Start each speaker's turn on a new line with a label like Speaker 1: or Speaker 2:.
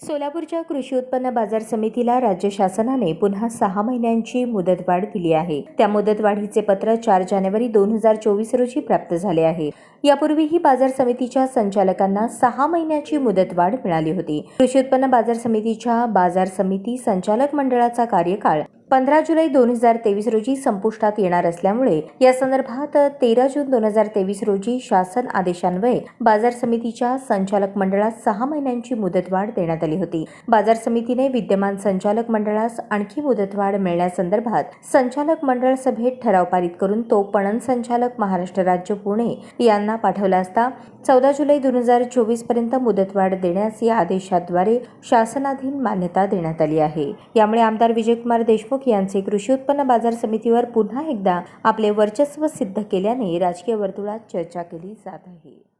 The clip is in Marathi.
Speaker 1: सोलापूरच्या कृषी उत्पन्न बाजार समितीला राज्य शासनाने पुन्हा सहा महिन्यांची मुदतवाढ दिली आहे. त्या मुदतवाढीचे पत्र चार जानेवारी दोन हजार चोवीस रोजी प्राप्त झाले आहे. यापूर्वीही बाजार समितीच्या संचालकांना सहा महिन्याची मुदतवाढ मिळाली होती. कृषी उत्पन्न बाजार समितीच्या बाजार समिती संचालक मंडळाचा कार्यकाळ पंधरा जुलै दोन हजार तेवीस रोजी संपुष्टात येणार असल्यामुळे या संदर्भात तेरा जून दोन हजार तेवीस रोजी शासन आदेशान्वये बाजार समितीच्या संचालक मंडळास सहा महिन्यांची मुदतवाढ देण्यात आली होती. बाजार समितीने विद्यमान संचालक मंडळास आणखी मुदतवाढ मिळण्यासंदर्भात संचालक मंडळ सभेत ठराव पारित करून तो पणन संचालक महाराष्ट्र राज्य पुणे यांना पाठवला असता चौदा जुलै दोन हजार चोवीसपर्यंत मुदतवाढ देण्यास या आदेशाद्वारे शासनाधीन मान्यता देण्यात आली आहे. यामुळे आमदार विजयकुमार देशमुख देशमुख यांचे कृषी उत्पन्न बाजार समितीवर पुन्हा एकदा आपले वर्चस्व सिद्ध केल्याने राजकीय वर्तुळात चर्चा केली जात आहे.